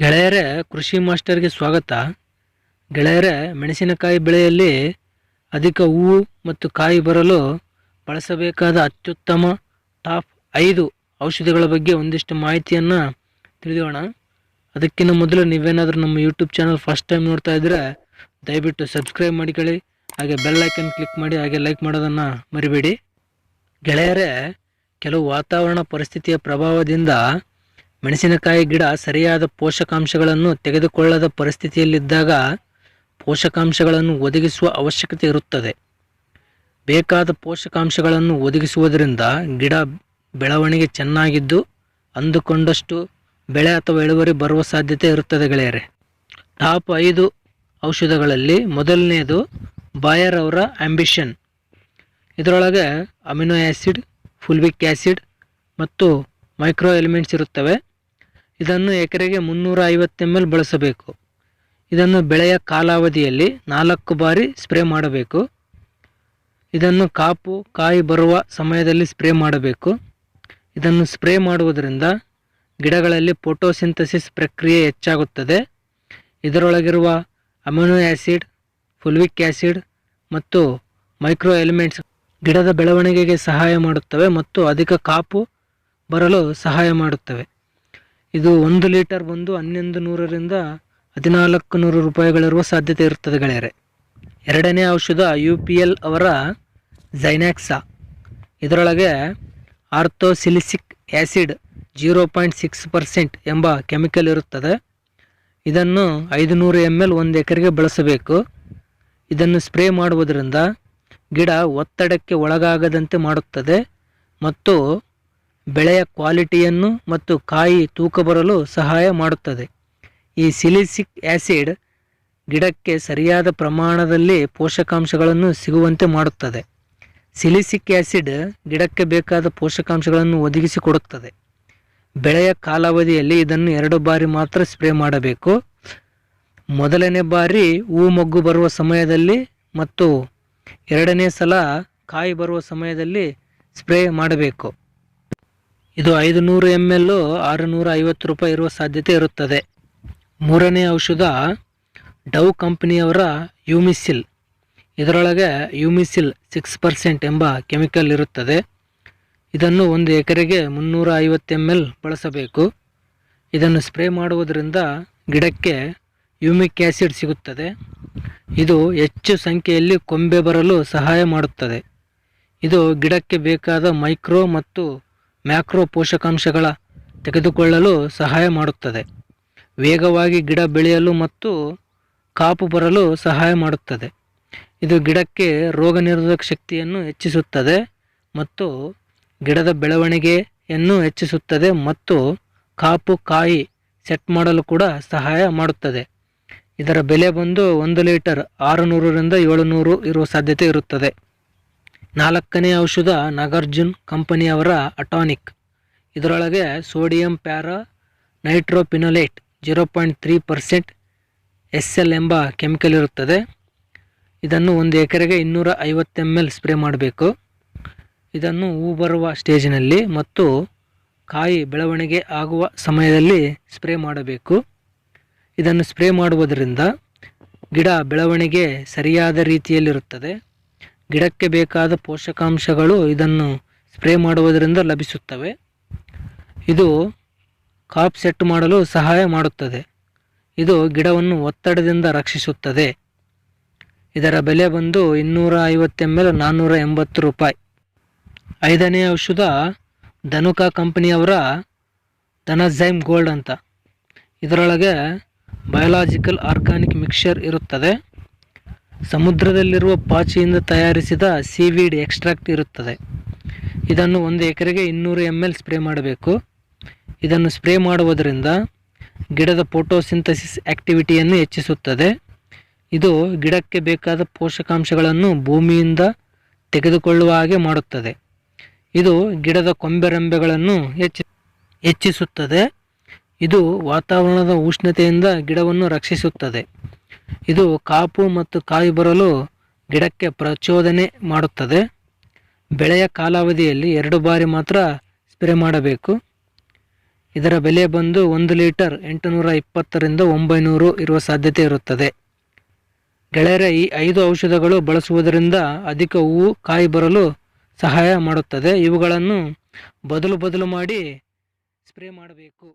ಗೆಳೆಯರೇ, ಕೃಷಿ ಮಾಸ್ಟರ್ಗೆ ಸ್ವಾಗತ. ಗೆಳೆಯರೇ, ಮೆಣಸಿನಕಾಯಿ ಬೆಳೆಯಲ್ಲಿ ಅಧಿಕ ಹೂವು ಮತ್ತು ಕಾಯಿ ಬರಲು ಬಳಸಬೇಕಾದ ಅತ್ಯುತ್ತಮ ಟಾಪ್ ಐದು ಔಷಧಿಗಳ ಬಗ್ಗೆ ಒಂದಿಷ್ಟು ಮಾಹಿತಿಯನ್ನು ತಿಳಿದೋಣ ಅದಕ್ಕಿಂತ ಮೊದಲು ನೀವೇನಾದರೂ ನಮ್ಮ ಯೂಟ್ಯೂಬ್ ಚಾನಲ್ ಫಸ್ಟ್ ಟೈಮ್ ನೋಡ್ತಾ ಇದ್ದರೆ ದಯವಿಟ್ಟು ಸಬ್ಸ್ಕ್ರೈಬ್ ಮಾಡಿಕೊಳ್ಳಿ, ಹಾಗೆ ಬೆಲ್ ಕ್ಲಿಕ್ ಮಾಡಿ, ಹಾಗೆ ಲೈಕ್ ಮಾಡೋದನ್ನು ಮರಿಬೇಡಿ. ಗೆಳೆಯರೇ, ಕೆಲವು ವಾತಾವರಣ ಪರಿಸ್ಥಿತಿಯ ಪ್ರಭಾವದಿಂದ ಮೆಣಸಿನಕಾಯಿ ಗಿಡ ಸರಿಯಾದ ಪೋಷಕಾಂಶಗಳನ್ನು ತೆಗೆದುಕೊಳ್ಳದ ಪರಿಸ್ಥಿತಿಯಲ್ಲಿದ್ದಾಗ ಪೋಷಕಾಂಶಗಳನ್ನು ಒದಗಿಸುವ ಅವಶ್ಯಕತೆ ಇರುತ್ತದೆ. ಬೇಕಾದ ಪೋಷಕಾಂಶಗಳನ್ನು ಒದಗಿಸುವುದರಿಂದ ಗಿಡ ಬೆಳವಣಿಗೆ ಚೆನ್ನಾಗಿದ್ದು ಅಂದುಕೊಂಡಷ್ಟು ಬೆಳೆ ಅಥವಾ ಇಳುವರಿ ಬರುವ ಸಾಧ್ಯತೆ ಇರುತ್ತದೆ ಗೆಳೆಯರೆ. ಟಾಪ್ ಐದು ಔಷಧಗಳಲ್ಲಿ ಮೊದಲನೆಯದು ಬಾಯರ್ ಅವರ ಆಂಬಿಷನ್. ಇದರೊಳಗೆ ಅಮಿನೋ ಆ್ಯಸಿಡ್ ಫುಲ್ವಿಕ್ ಆ್ಯಸಿಡ್ ಮತ್ತು ಮೈಕ್ರೋ ಎಲಿಮೆಂಟ್ಸ್ ಇರುತ್ತವೆ. ಇದನ್ನು ಎಕರೆಗೆ ಮುನ್ನೂರ ಐವತ್ತು ಎಲ್ ಬಳಸಬೇಕು. ಇದನ್ನು ಬೆಳೆಯ ಕಾಲಾವಧಿಯಲ್ಲಿ ನಾಲ್ಕು ಬಾರಿ ಸ್ಪ್ರೇ ಮಾಡಬೇಕು. ಇದನ್ನು ಕಾಪು, ಕಾಯಿ ಬರುವ ಸಮಯದಲ್ಲಿ ಸ್ಪ್ರೇ ಮಾಡಬೇಕು. ಇದನ್ನು ಸ್ಪ್ರೇ ಮಾಡುವುದರಿಂದ ಗಿಡಗಳಲ್ಲಿ ಫೋಟೋಸಿಂಥಸಿಸ್ ಪ್ರಕ್ರಿಯೆ ಹೆಚ್ಚಾಗುತ್ತದೆ. ಇದರೊಳಗಿರುವ ಅಮಿನೋ ಆ್ಯಸಿಡ್ ಫುಲ್ವಿಕ್ ಆ್ಯಸಿಡ್ ಮತ್ತು ಮೈಕ್ರೋ ಎಲಿಮೆಂಟ್ಸ್ ಗಿಡದ ಬೆಳವಣಿಗೆಗೆ ಸಹಾಯ ಮಾಡುತ್ತವೆ ಮತ್ತು ಅಧಿಕ ಕಾಪು ಬರಲು ಸಹಾಯ ಮಾಡುತ್ತವೆ. ಇದು ಒಂದು ಲೀಟರ್ ಬಂದು ಹನ್ನೊಂದು ನೂರರಿಂದ ಹದಿನಾಲ್ಕು ನೂರು ರೂಪಾಯಿಗಳಿರುವ ಸಾಧ್ಯತೆ ಇರುತ್ತದೆ ಗೆಳೆಯರೆ. ಎರಡನೇ ಔಷಧ ಯು ಪಿ ಎಲ್ ಅವರ ಝೈನಾಕ್ಸಾ ಇದರೊಳಗೆ orthosilicic acid zero point six percent ಎಂಬ ಕೆಮಿಕಲ್ ಇರುತ್ತದೆ. ಇದನ್ನು ಐದುನೂರು ಎಂ ಎಲ್ ಒಂದು ಎಕರೆಗೆ ಬಳಸಬೇಕು. ಇದನ್ನು ಸ್ಪ್ರೇ ಮಾಡುವುದರಿಂದ ಗಿಡ ಒತ್ತಡಕ್ಕೆ ಒಳಗಾಗದಂತೆ ಮಾಡುತ್ತದೆ ಮತ್ತು ಬೆಳೆಯ ಕ್ವಾಲಿಟಿಯನ್ನು ಮತ್ತು ಕಾಯಿ ತೂಕ ಬರಲು ಸಹಾಯ ಮಾಡುತ್ತದೆ. ಈ ಸಿಲಿಸಿಕ್ ಆ್ಯಸಿಡ್ ಗಿಡಕ್ಕೆ ಸರಿಯಾದ ಪ್ರಮಾಣದಲ್ಲಿ ಪೋಷಕಾಂಶಗಳನ್ನು ಸಿಗುವಂತೆ ಮಾಡುತ್ತದೆ. ಸಿಲಿಸಿಕ್ ಆ್ಯಸಿಡ್ ಗಿಡಕ್ಕೆ ಬೇಕಾದ ಪೋಷಕಾಂಶಗಳನ್ನು ಒದಗಿಸಿಕೊಡುತ್ತದೆ. ಬೆಳೆಯ ಕಾಲಾವಧಿಯಲ್ಲಿ ಇದನ್ನು ಎರಡು ಬಾರಿ ಮಾತ್ರ ಸ್ಪ್ರೇ ಮಾಡಬೇಕು. ಮೊದಲನೇ ಬಾರಿ ಹೂ ಮೊಗ್ಗು ಬರುವ ಸಮಯದಲ್ಲಿ ಮತ್ತು ಎರಡನೇ ಸಲ ಕಾಯಿ ಬರುವ ಸಮಯದಲ್ಲಿ ಸ್ಪ್ರೇ ಮಾಡಬೇಕು. ಇದು ಐದು ನೂರು ಎಂ ಎಲ್ ಆರುನೂರ ಐವತ್ತು ರೂಪಾಯಿ ಇರುವ ಸಾಧ್ಯತೆ ಇರುತ್ತದೆ. ಮೂರನೇ ಔಷಧ ಡವ್ ಕಂಪನಿಯವರ ಯೂಮಿಸಿಲ್. ಇದರೊಳಗೆ ಯೂಮಿಸಿಲ್ ಸಿಕ್ಸ್ ಪರ್ಸೆಂಟ್ ಎಂಬ ಕೆಮಿಕಲ್ ಇರುತ್ತದೆ. ಇದನ್ನು ಒಂದು ಎಕರೆಗೆ ಮುನ್ನೂರ ಐವತ್ತು ಎಂ ಎಲ್ ಬಳಸಬೇಕು. ಇದನ್ನು ಸ್ಪ್ರೇ ಮಾಡುವುದರಿಂದ ಗಿಡಕ್ಕೆ ಯೂಮಿಕ್ ಆ್ಯಸಿಡ್ ಸಿಗುತ್ತದೆ. ಇದು ಹೆಚ್ಚು ಸಂಖ್ಯೆಯಲ್ಲಿ ಕೊಂಬೆ ಬರಲು ಸಹಾಯ ಮಾಡುತ್ತದೆ. ಇದು ಗಿಡಕ್ಕೆ ಬೇಕಾದ ಮೈಕ್ರೋ ಮತ್ತು ಮ್ಯಾಕ್ರೋ ಪೋಷಕಾಂಶಗಳ ತೆಗೆದುಕೊಳ್ಳಲು ಸಹಾಯ ಮಾಡುತ್ತದೆ. ವೇಗವಾಗಿ ಗಿಡ ಬೆಳೆಯಲು ಮತ್ತು ಕಾಪು ಬರಲು ಸಹಾಯ ಮಾಡುತ್ತದೆ. ಇದು ಗಿಡಕ್ಕೆ ರೋಗ ನಿರೋಧಕ ಶಕ್ತಿಯನ್ನು ಹೆಚ್ಚಿಸುತ್ತದೆ ಮತ್ತು ಗಿಡದ ಬೆಳವಣಿಗೆಯನ್ನು ಹೆಚ್ಚಿಸುತ್ತದೆ ಮತ್ತು ಕಾಪು ಕಾಯಿ ಸೆಟ್ ಮಾಡಲು ಕೂಡ ಸಹಾಯ ಮಾಡುತ್ತದೆ. ಇದರ ಬೆಲೆ ಬಂದು ಒಂದು ಲೀಟರ್ ಆರುನೂರರಿಂದ ಏಳುನೂರು ಇರುವ ಸಾಧ್ಯತೆ ಇರುತ್ತದೆ. ನಾಲ್ಕನೇ ಔಷಧ ನಾಗಾರ್ಜುನ್ ಕಂಪನಿಯವರ ಅಟಾನಿಕ್. ಇದರೊಳಗೆ sodium para nitrophenolate zero point three percent S L ಎಂಬ ಕೆಮಿಕಲ್ ಇರುತ್ತದೆ. ಇದನ್ನು ಒಂದು ಎಕರೆಗೆ ಇನ್ನೂರ ಐವತ್ತು ಎಂ ಎಲ್ ಸ್ಪ್ರೇ ಮಾಡಬೇಕು. ಇದನ್ನು ಹೂ ಬರುವ ಸ್ಟೇಜಿನಲ್ಲಿ ಮತ್ತು ಕಾಯಿ ಬೆಳವಣಿಗೆ ಆಗುವ ಸಮಯದಲ್ಲಿ ಸ್ಪ್ರೇ ಮಾಡಬೇಕು. ಇದನ್ನು ಸ್ಪ್ರೇ ಮಾಡುವುದರಿಂದ ಗಿಡ ಬೆಳವಣಿಗೆ ಸರಿಯಾದ ರೀತಿಯಲ್ಲಿರುತ್ತದೆ. ಗಿಡಕ್ಕೆ ಬೇಕಾದ ಪೋಷಕಾಂಶಗಳು ಇದನ್ನು ಸ್ಪ್ರೇ ಮಾಡುವುದರಿಂದ ಲಭಿಸುತ್ತವೆ. ಇದು ಕಾಪ್ ಸೆಟ್ ಮಾಡಲು ಸಹಾಯ ಮಾಡುತ್ತದೆ. ಇದು ಗಿಡವನ್ನು ಒತ್ತಡದಿಂದ ರಕ್ಷಿಸುತ್ತದೆ. ಇದರ ಬೆಲೆ ಬಂದು ಇನ್ನೂರ ಐವತ್ತೆಮ್ಮೆಲ್ ನಾನ್ನೂರ ಎಂಬತ್ತು ರೂಪಾಯಿ. ಐದನೇ ಔಷಧ ಧನುಕಾ ಕಂಪನಿಯವರ ಧನಜೈಮ್ ಗೋಲ್ಡ್ ಅಂತ. ಇದರೊಳಗೆ ಬಯೋಲಾಜಿಕಲ್ ಆರ್ಗಾನಿಕ್ ಮಿಕ್ಸ್ಚರ್ ಇರುತ್ತದೆ. ಸಮುದ್ರದಲ್ಲಿರುವ ಪಾಚಿಯಿಂದ ತಯಾರಿಸಿದ ಸೀವೀಡ್ ಎಕ್ಸ್ಟ್ರಾಕ್ಟ್ ಇರುತ್ತದೆ. ಇದನ್ನು ಒಂದು ಎಕರೆಗೆ ಇನ್ನೂರು ಎಂ ಎಲ್ ಸ್ಪ್ರೇ ಮಾಡಬೇಕು. ಇದನ್ನು ಸ್ಪ್ರೇ ಮಾಡುವುದರಿಂದ ಗಿಡದ ಫೋಟೋಸಿಂಥಸಿಸ್ ಆಕ್ಟಿವಿಟಿಯನ್ನು ಹೆಚ್ಚಿಸುತ್ತದೆ. ಇದು ಗಿಡಕ್ಕೆ ಬೇಕಾದ ಪೋಷಕಾಂಶಗಳನ್ನು ಭೂಮಿಯಿಂದ ತೆಗೆದುಕೊಳ್ಳುವ ಹಾಗೆ ಮಾಡುತ್ತದೆ. ಇದು ಗಿಡದ ಕೊಂಬೆರೆಂಬೆಗಳನ್ನು ಹೆಚ್ಚಿ, ಹೆಚ್ಚಿಸುತ್ತದೆ. ಇದು ವಾತಾವರಣದ ಉಷ್ಣತೆಯಿಂದ ಗಿಡವನ್ನು ರಕ್ಷಿಸುತ್ತದೆ. ಇದು ಕಾಪು ಮತ್ತು ಕಾಯಿ ಬರಲು ಗಿಡಕ್ಕೆ ಪ್ರಚೋದನೆ ಮಾಡುತ್ತದೆ. ಬೆಳೆಯ ಕಾಲಾವಧಿಯಲ್ಲಿ ಎರಡು ಬಾರಿ ಮಾತ್ರ ಸ್ಪ್ರೇ ಮಾಡಬೇಕು. ಇದರ ಬೆಲೆ ಬಂದು ಒಂದು ಲೀಟರ್ ಎಂಟುನೂರ ಇಪ್ಪತ್ತರಿಂದ ಒಂಬೈನೂರು ಇರುವ ಸಾಧ್ಯತೆ ಇರುತ್ತದೆ. ಗೆಳೆಯರ, ಈ ಐದು ಔಷಧಗಳು ಬಳಸುವುದರಿಂದ ಅಧಿಕ ಹೂವು, ಕಾಯಿ ಬರಲು ಸಹಾಯ ಮಾಡುತ್ತದೆ. ಇವುಗಳನ್ನು ಬದಲು ಬದಲು ಮಾಡಿ ಸ್ಪ್ರೇ ಮಾಡಬೇಕು.